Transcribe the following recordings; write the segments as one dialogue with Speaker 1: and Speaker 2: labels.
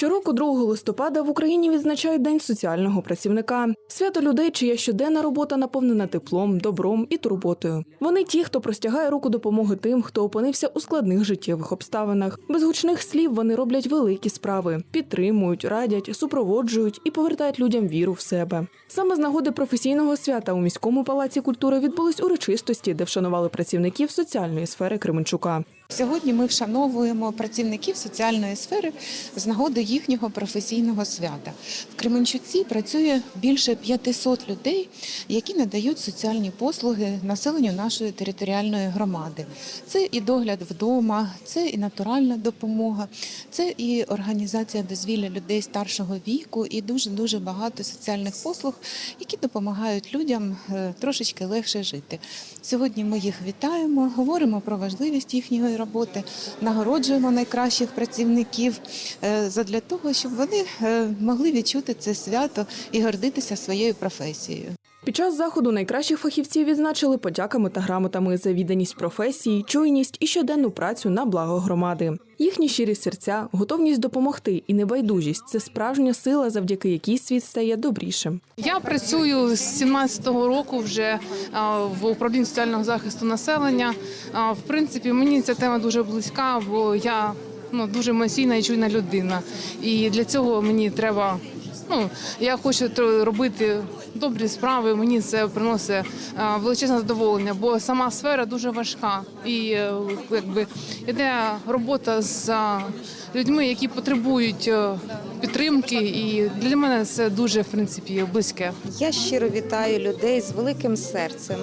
Speaker 1: Щороку 2 листопада в Україні відзначають День соціального працівника. Свято людей, чия щоденна робота наповнена теплом, добром і турботою. Вони ті, хто простягає руку допомоги тим, хто опинився у складних життєвих обставинах. Без гучних слів вони роблять великі справи, підтримують, радять, супроводжують і повертають людям віру в себе. Саме з нагоди професійного свята у міському палаці культури відбулись урочистості, де вшанували працівників соціальної сфери Кременчука.
Speaker 2: Сьогодні ми вшановуємо працівників соціальної сфери з нагоди їхнього професійного свята. В Кременчуці працює більше 500 людей, які надають соціальні послуги населенню нашої територіальної громади. Це і догляд вдома, це і натуральна допомога, це і організація дозвілля людей старшого віку, і дуже дуже багато соціальних послуг, які допомагають людям е, трошечки легше жити. Сьогодні ми їх вітаємо, говоримо про важливість їхньої роботи, нагороджуємо найкращих працівників е, задля того, щоб вони е, могли відчути це свято і гордитися своєю професією.
Speaker 1: Під час заходу найкращих фахівців відзначили подяками та грамотами за відданість професії, чуйність і щоденну працю на благо громади. Їхні щирі серця, готовність допомогти і небайдужість це справжня сила, завдяки якій світ стає добрішим.
Speaker 3: Я працюю з 17-го року вже в управлінні соціального захисту населення. В принципі, мені ця тема дуже близька, бо я ну, дуже емоційна і чуйна людина. І для цього мені треба. Ну, я хочу робити добрі справи. Мені це приносить величезне задоволення, бо сама сфера дуже важка. І е, якби іде робота з людьми, які потребують е, підтримки. І для мене це дуже в принципі близьке.
Speaker 4: Я щиро вітаю людей з великим серцем,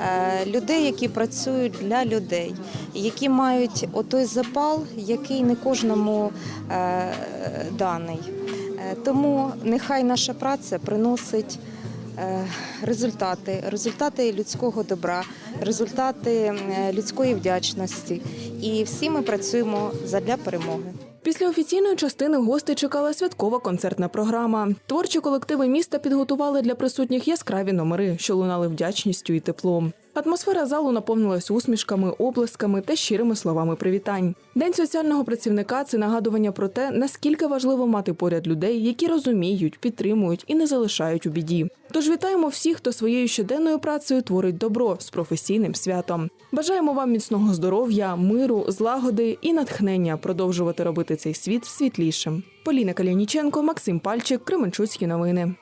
Speaker 4: е, людей, які працюють для людей, які мають отой запал, який не кожному е, даний. Е, Тому нехай наша праця приносить е, результати, результати людського добра, результати е, людської вдячності. І всі ми працюємо задля перемоги.
Speaker 1: Після офіційної частини гостей чекала святкова концертна програма. Творчі колективи міста підготували для присутніх яскраві номери, що лунали вдячністю і теплом. Атмосфера залу наповнилась усмішками, оплесками та щирими словами привітань. День соціального працівника це нагадування про те, наскільки важливо мати поряд людей, які розуміють, підтримують і не залишають у біді. Тож вітаємо всіх, хто своєю щоденною працею творить добро з професійним святом. Бажаємо вам міцного здоров'я, миру, злагоди і натхнення продовжувати робити цей світ світлішим. Поліна Каляніченко, Максим Пальчик, Кременчуцькі новини.